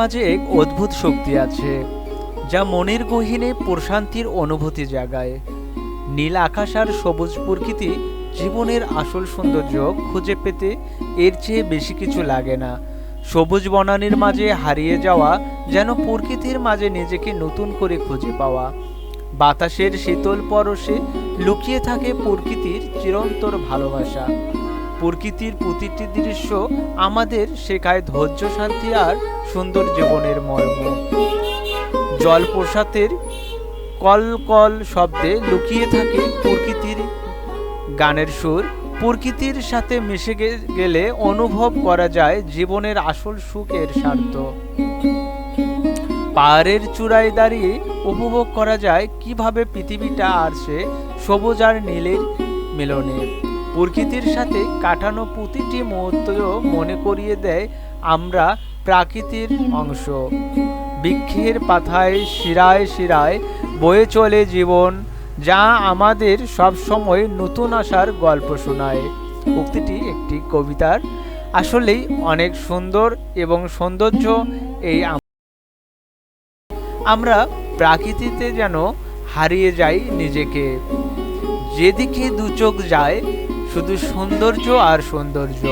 মাঝে এক অদ্ভুত শক্তি আছে, যা মনের গহীনে প্রশান্তির অনুভূতি জাগায়। নীল আকাশ আর সবুজ প্রকৃতি জীবনের আসল সৌন্দর্য খুঁজে পেতে এর চেয়ে বেশি কিছু লাগে না। সবুজ বনানীর মাঝে হারিয়ে যাওয়া যেন প্রকৃতির মাঝে নিজেকে নতুন করে খুঁজে পাওয়া। বাতাসের শীতল পরশে লুকিয়ে থাকে প্রকৃতির চিরন্তর ভালোবাসা। প্রকৃতির প্রতিটি দৃশ্য আমাদের শেখায় ধৈর্য, শান্তি আর সুন্দর জীবনের মর্ম। জলপ্রসাদের কল কল শব্দে লুকিয়ে থাকে প্রকৃতির গানের সুর। প্রকৃতির সাথে মিশে গেলে অনুভব করা যায় জীবনের আসল সুখের স্বার্থ। পাহাড়ের চূড়ায় দাঁড়িয়ে উপভোগ করা যায় কীভাবে পৃথিবীটা আসছে সবুজ আর নীলের মিলনে। প্রকৃতির সাথে কাটানো প্রতিটি মুহূর্ত মনে করিয়ে দেয় আমরা প্রাকৃতির অংশ। বৃক্ষের পাথায় শিরায় শিরায় বয়ে চলে জীবন, যা আমাদের সবসময় নতুন আসার গল্প শোনায়। উক্তিটি একটি কবিতার। আসলেই অনেক সুন্দর এবং সৌন্দর্য এই আমরা প্রাকৃতিতে যেন হারিয়ে যাই নিজেকে। যেদিকে দু চোখ যায় শুধু সৌন্দর্য আর সৌন্দর্য।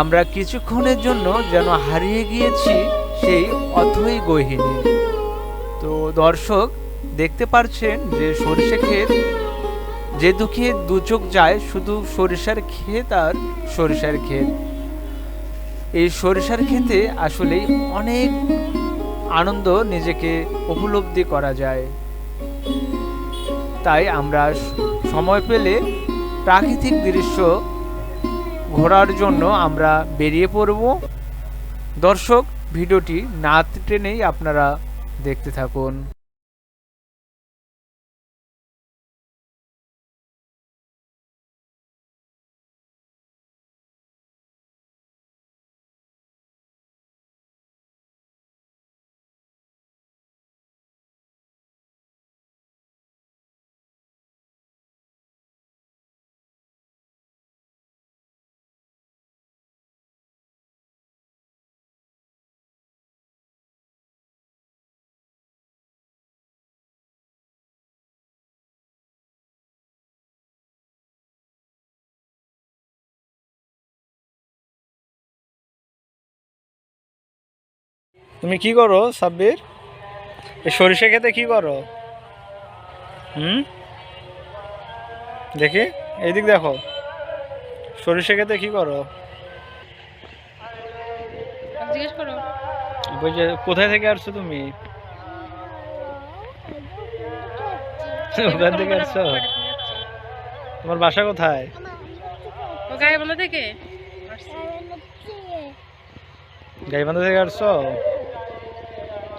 আমরা কিছুক্ষণের জন্য যেন হারিয়ে গিয়েছি সেই অথই গহিনী তো দর্শক, দেখতে পারছেন যে সরিষা ক্ষেত, যে দুঃখে দু চোখ যায় শুধু সরিষার ক্ষেত আর সরিষার ক্ষেত। এই সরিষার ক্ষেতে আসলেই অনেক আনন্দ নিজেকে উপলব্ধি করা যায়। তাই আমরা সময় পেলে প্রাকৃতিক দৃশ্য ঘোরার জন্য আমরা বেরিয়ে পড়ব। দর্শক ভিডিওটি না টেনেই আপনারা দেখতে থাকুন। তুমি কি করো সাব্বির? এই সরিষা খেতে কি করো? হুম? দেখি এইদিক দেখো। সরিষা খেতে কি করো? জিজ্ঞেস করো। কোথায় থেকে আসছো তুমি? ওখান থেকে আসছো? তোমার বাসা কোথায়? ও গায়ে বন্ধ থেকে? গাইবান্ধা থেকে আসছো?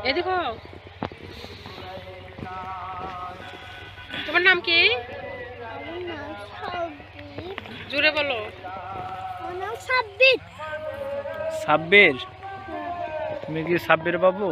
এদিকে তোমার নাম কি? জুড়ে বলো। সাব্বির। সাব্বির? তুমি কি সাব্বির বাবু?